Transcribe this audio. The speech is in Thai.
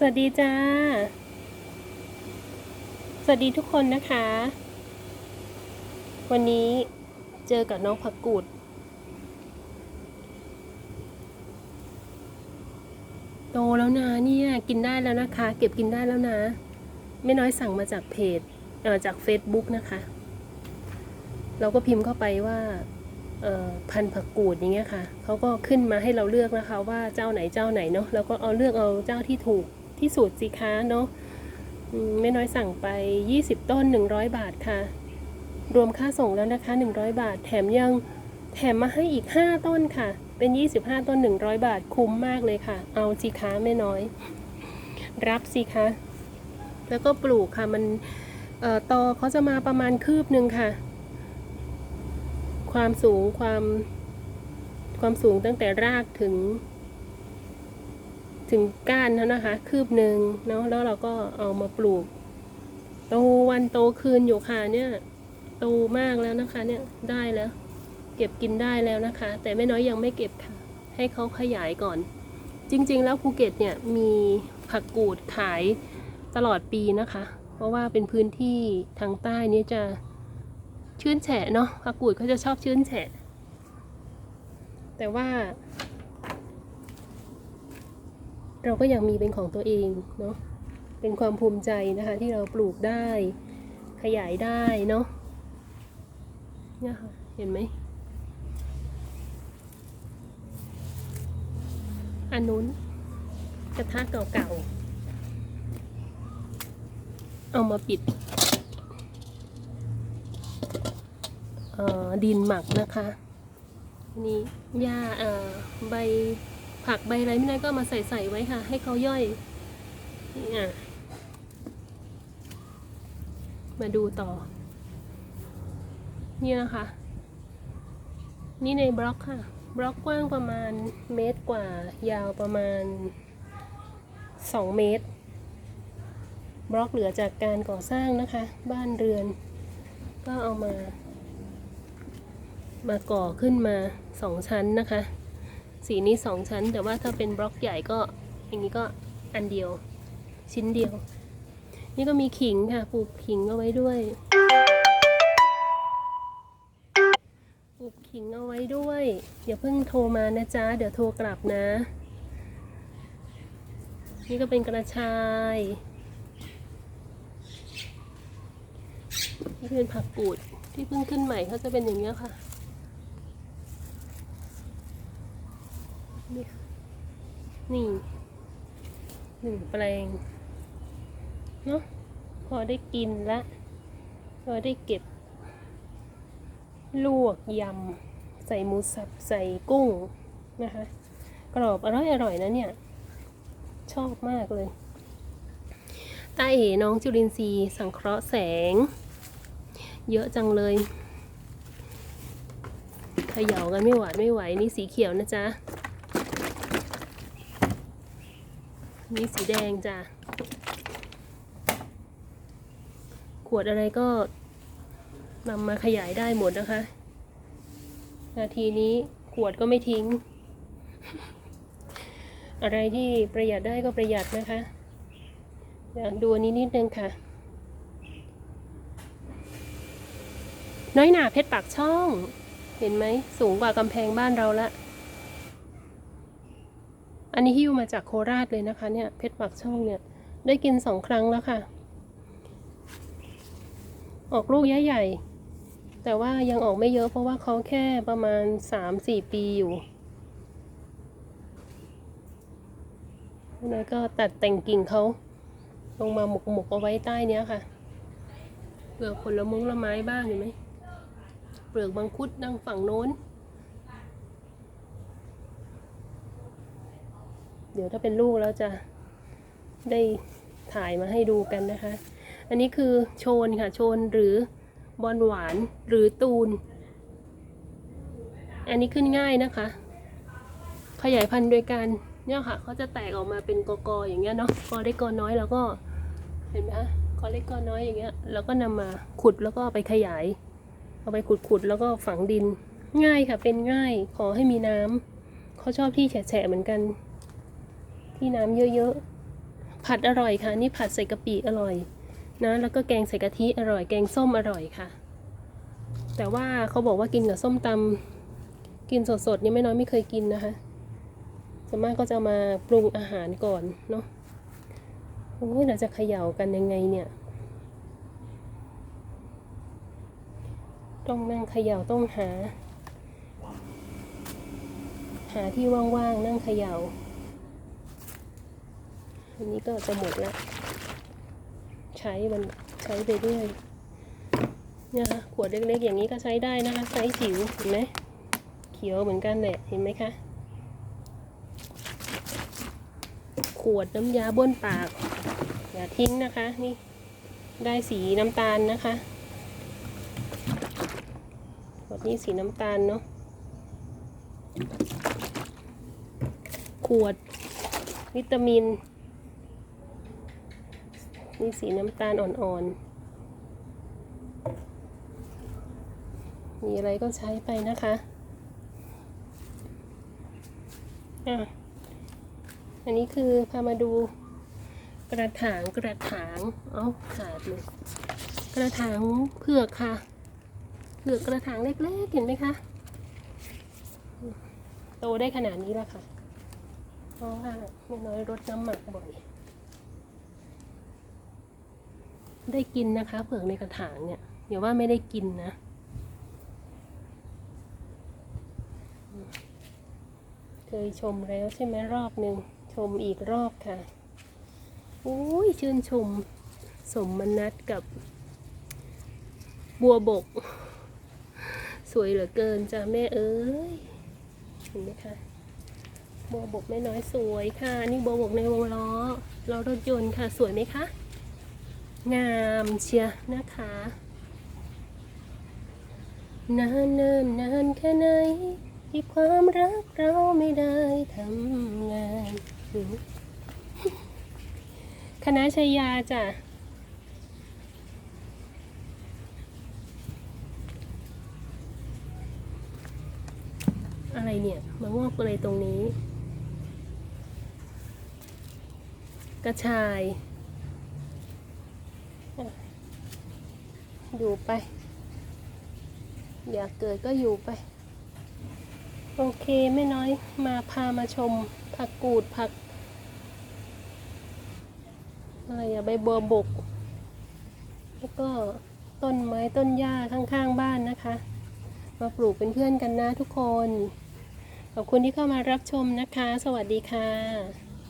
สวัสดีจ้า สวัสดีทุกคนนะคะ วันนี้เจอกับน้องผักกูด โตแล้วนะเนี่ยกินได้แล้วนะคะ เก็บกินได้แล้วนะ ไม่น้อยสั่งมาจากเพจเอ่อจาก Facebook นะคะ เราก็พิมพ์เข้าไปว่าพันผักกูดอย่างเงี้ยค่ะ เขาก็ขึ้นมาให้เราเลือกนะคะ ว่าเจ้าไหนเจ้าไหนเนาะเราก็เอาเลือกเอาเจ้าที่ถูก ที่สุดสิคะเนาะอืมไม่น้อยสั่งไป 20 ต้น 100 บาทค่ะ รวมค่าส่งแล้วนะคะ 100 บาท แถมยังแถมมาให้อีก 5 ต้นค่ะ เป็น 25 ต้น 100 บาท คุ้มมากเลยค่ะ เอาสิคะไม่น้อย รับสิคะ แล้วก็ปลูกค่ะ มันออตอเขาจะมาประมาณคืบหนึ่งค่ะ ความสูงความความสูงตั้งแต่รากถึง ถึงก้านแล้วนะคะ คืบหนึ่งเนาะแล้วเราก็เอามาปลูกโตวันโตคืนอยู่ค่ะเนี่ยโตมากแล้วนะคะ เนี่ยได้แล้ว เก็บกินได้แล้วนะคะ แต่ไม่น้อยยังไม่เก็บค่ะ ให้เขาขยายก่อน จริง ๆ แล้วภูเก็ตเนี่ยมีผักกูดขายตลอดปีนะคะ เพราะว่าเป็นพื้นที่ทางใต้นี้จะชื้นแฉะเนาะผักกูดเขาจะชอบชื้นแฉะแต่ว่า เราก็ยังมีเป็นของตัวเองเนาะเป็นความภูมิใจนะคะ ที่เราปลูกได้ขยายได้เนาะเนี่ยค่ะเห็นไหมอันนู้นกระทะเก่าๆ เอามาปิดดินหมักนะคะ นี่หญ้าอ่อใบ ผักใบอะไรไม่ได้ก็มาใส่ใส่ไว้ค่ะ ให้เขาย่อยนี่อะมาดูต่อ นี่นะคะ นี่ในบล็อกค่ะ บล็อกกว้างประมาณเมตรกว่า ยาวประมาณ 2 เมตร บล็อกเหลือจากการก่อสร้างนะคะ บ้านเรือน ก็เอามา มาก่อขึ้นมาสองชั้นนะคะ สีนี้สองชั้น แต่ว่าถ้าเป็นบล็อกใหญ่ก็อย่างนี้ก็อันเดียว ชิ้นเดียว นี่ก็มีขิงค่ะปลูกขิงเอาไว้ด้วยปลูกขิงเอาไว้ด้วยอย่าเพิ่งโทรมานะจ๊ะเดี๋ยวโทรกลับนะ นี่ก็เป็นกระชายนี่เป็นผักกูดที่เพิ่งขึ้นใหม่เขาจะเป็นอย่างนี้ค่ะ นี่ นี่หนึ่งแปลง เนาะพอได้กินละพอได้เก็บ ลวกยำ ใส่หมูสับ ใส่กุ้งนะคะ กรอบอร่อยอร่อยนะเนี่ย ชอบมากเลยตาเอ๋น้องจุลินทรีย์สังเคราะห์แสง เยอะจังเลยเขย่ากันไม่หวาดไม่ไหว นี่สีเขียวนะจ๊ะ นี่สีแดงจ้ะ ขวดอะไรก็นำมาขยายได้หมดนะคะ นาทีนี้ขวดก็ไม่ทิ้ง อะไรที่ประหยัดได้ก็ประหยัดนะคะอยากดูอันนี้นิดนึงค่ะ น้อยหนาเพชรปากช่อง เห็นไหม สูงกว่ากำแพงบ้านเราละ อันนี้หิ้วมาจากโคราชเลยนะคะเนี่ยเพชรปากช่องเนี่ยได้กินสองครั้งแล้วค่ะ ออกลูกใหญ่ๆแต่ว่ายังออกไม่เยอะเพราะว่าเขาแค่ประมาณสามสี่ปีอยู่แล้วก็ตัดแต่งกิ่งเขาลงมาหมกหมกเอาไว้ใต้เนี้ยค่ะ เปลือกผลมงละไม้บ้างเห็นไหมเปลือกมังคุดดังฝั่งโน้น เดี๋ยวถ้าเป็นลูกแล้วจะได้ถ่ายมาให้ดูกันนะคะ อันนี้คือโชนค่ะ โชนหรือบอลหวานหรือตูน อันนี้ขึ้นง่ายนะคะ ขยายพันธุ์โดยการเนี่ยค่ะเขาจะแตกออกมาเป็นกอกอย่างเงี้ยเนาะกอเล็กกอน้อยแล้วก็เห็นไหมคะกอเล็กกอน้อยอย่างเงี้ยแล้วก็นำมาขุดแล้วก็ไปขยาย เอาไปขุดๆแล้วก็ฝังดิน ง่ายค่ะเป็นง่ายขอให้มีน้ำเขาชอบที่แฉะเหมือนกัน ที่น้ำเยอะๆ ผัดอร่อยค่ะ นี่ผัดใส่กะปิอร่อยนะ แล้วก็แกงใส่กะทิอร่อย แกงส้มอร่อยค่ะ แต่ว่าเขาบอกว่ากินกับส้มตำกินสดๆนี่ไม่น้อยไม่เคยกินนะคะส่วนมากก็จะมาปรุงอาหารก่อนเนาะโอ้ยเราจะเขย่ากันยังไงเนี่ย ต้องนั่งเขย่าต้องหา หาที่ว่างๆนั่งเขย่า อันนี้ก็จะหมดละใช้มันใช้ไปเรื่อยนะคะขวดเล็กๆ อย่างนี้ก็ใช้ได้นะคะไซส์จิ๋วเห็นไหมเขียวเหมือนกันแหละเห็นไหมคะขวดน้ำยาบ้วนปาก อย่าทิ้งนะคะนี่ได้สีน้ำตาลนะคะขวดนี้สีน้ำตาลเนาะขวดวิตามิน นี่สีน้ำตาลอ่อนๆ มีอะไรก็ใช้ไปนะคะอะอันนี้คือพามาดูกระถางกระถางเอาขาดเลยกระถางเผือกค่ะเผือกกระถางเล็กๆเห็นไหมคะโตได้ขนาดนี้แล้วค่ะเพราะว่าไม่น้อยรดน้ำหมักบ่อย ได้กินนะคะ เผือกในกระถางเนี่ยอย่าว่าไม่ได้กินนะ เคยชมแล้วใช่ไหมรอบหนึ่งชมอีกรอบค่ะโอ้ยชื่นชมสมนัดกับ บัวบก สวยเหลือเกินจ้ะแม่เอ้ยเห็นไหมคะบัวบกแม่น้อยสวยค่ะ นี่บัวบกในวงล้อล้อรถยนต์ค่ะ สวยไหมคะ งามเชียนะคะนานเนินนานแค่ไหน ที่ความรักเราไม่ได้ทำงานคณะชายาจ้ะอะไรเนี่ย มางอกอะไรตรงนี้ กระชาย อยู่ไป อยากเกิดก็อยู่ไป โอเคไม่น้อยมาพามาชม ผักกูดผักอะไรอะใบบัวบก แล้วก็ต้นไม้ต้นหญ้าข้างๆบ้านนะคะ มาปลูกเป็นเพื่อนกันนะทุกคน ขอบคุณที่เข้ามารับชมนะคะ สวัสดีค่ะ